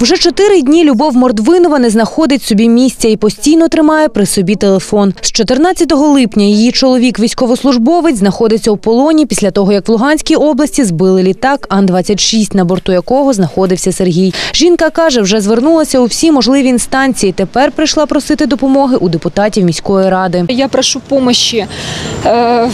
Вже чотири дні Любов Мордвинова не знаходить собі місця і постійно тримає при собі телефон. З 14 липня її чоловік, військовослужбовець, знаходиться у полоні після того, як в Луганській області збили літак Ан-26, на борту якого знаходився Сергій. Жінка каже, вже звернулася у всі можливі інстанції. Тепер прийшла просити допомоги у депутатів міської ради. Я прошу помощи э,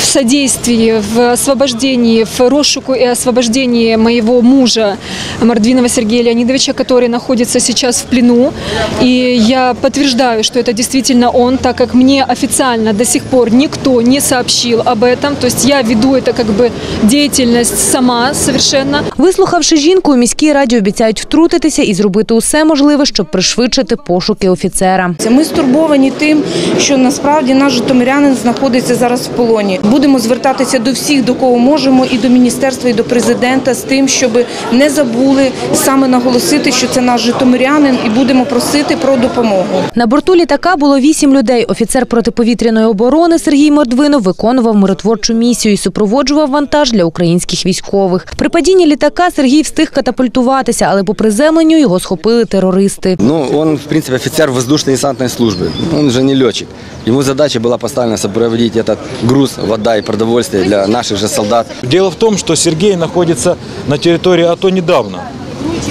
в содействии, в освобождении, в розшуку и освобождении моего мужа Мордвинова Сергея Леонидовича, который находится сейчас в плену. И я подтверждаю, что это действительно он, так как мне официально до сих пор никто не сообщил об этом. То есть я веду это как бы деятельность сама совершенно. Вислухавши жінку, у міській раді обіцяють втрутитися і зробити усе можливе, щоб пришвидшити пошуки офіцера. Ми стурбовані тим, що насправді наш житомирянин знаходиться зараз в полоні. Будемо звертатися до всіх, до кого можемо, і до міністерства, і до президента з тим, щоб не забули саме наголосити, що це наш житомирянин, і будемо просити про допомогу. На борту літака було вісім людей. Офіцер протиповітряної оборони Сергій Мордвинов виконував миротворчу місію і супроводжував вантаж для українських військових. При падінні літака Сергій встиг катапультуватися, але по приземленню його схопили терористи. Ну, он, в принципе, офицер воздушно-десантной службы. Он же не летчик. Ему задача была поставлена сопроводить этот груз, вода и продовольствие для наших же солдат. Дело в том, что Сергей находится на территории АТО недавно.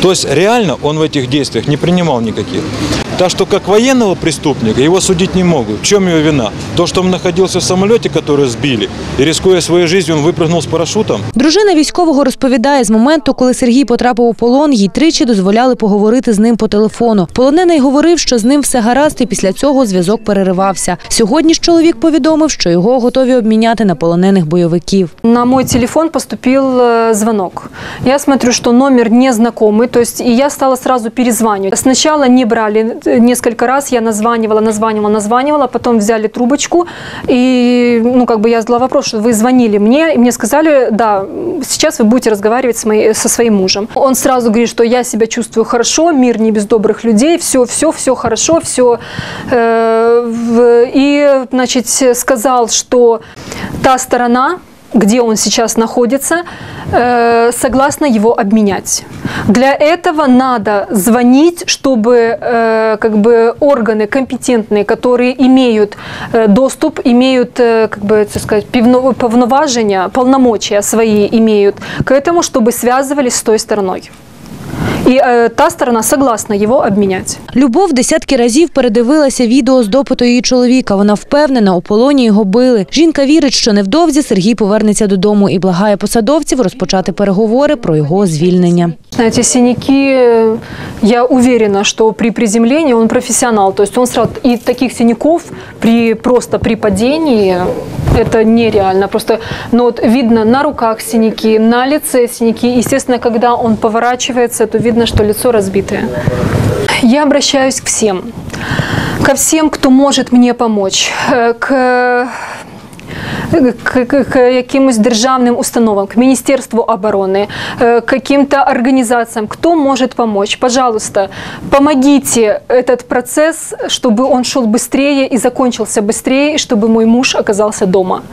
То есть реально он в этих действиях не принимал никаких. Так что как военного преступника его судить не могут. В чем его вина? То, что он находился в самолете, который сбили, и рискуя своей жизнью, он выпрыгнул с парашютом? Дружина військового розповідає, з моменту, коли Сергій потрапив у полон, їй тричі дозволяли поговорити з ним по телефону. Полонений говорив, що з ним все гаразд, і після цього зв'язок переривався. Сьогодні ж чоловік повідомив, що його готові обміняти на полонених бойовиків. На мой телефон поступил э, звонок. Я смотрю, что номер незнакомый, то есть и я стала сразу перезванивать. Сначала не брали, э, несколько раз я названивала, названивала, названивала, потом взяли трубочку, и, ну, как бы я задала вопрос, что вы звонили мне, и мне сказали, да, сейчас вы будете разговаривать с моей, со своим мужем. Он сразу говорит, что я себя чувствую хорошо, мир не без добрых людей, все, все, все хорошо, все. и, значит, сказал, что та сторона, где он сейчас находится, э, согласна его обменять. Для этого надо звонить, чтобы э, как бы органы компетентные, которые имеют э, доступ, имеют, как бы так сказать, повноваження, полномочия свои имеют к этому, чтобы связывались с той стороной. И э, та сторона согласна его обменять. Любов десятки разів передивилася відео з допиту її чоловіка. Вона впевнена, у полоні його били. Жінка вірить, що невдовзі Сергій повернеться додому і благає посадовців розпочати переговори про його звільнення. Знаете, синяки, э, я уверена, что при приземлении он профессионал. То есть он сразу... И таких синяков при, просто при падении это нереально. Просто, но вот видно на руках синяки, на лице синяки. Естественно, когда он поворачивается, то видно, что лицо разбитое. Я обращаюсь к всем. Ко всем, кто может мне помочь. Э, К к, к, к якимось державним установам, к Министерству обороны, э, к каким-то организациям, кто может помочь. Пожалуйста, помогите этот процесс, чтобы он шел быстрее и закончился быстрее, чтобы мой муж оказался дома.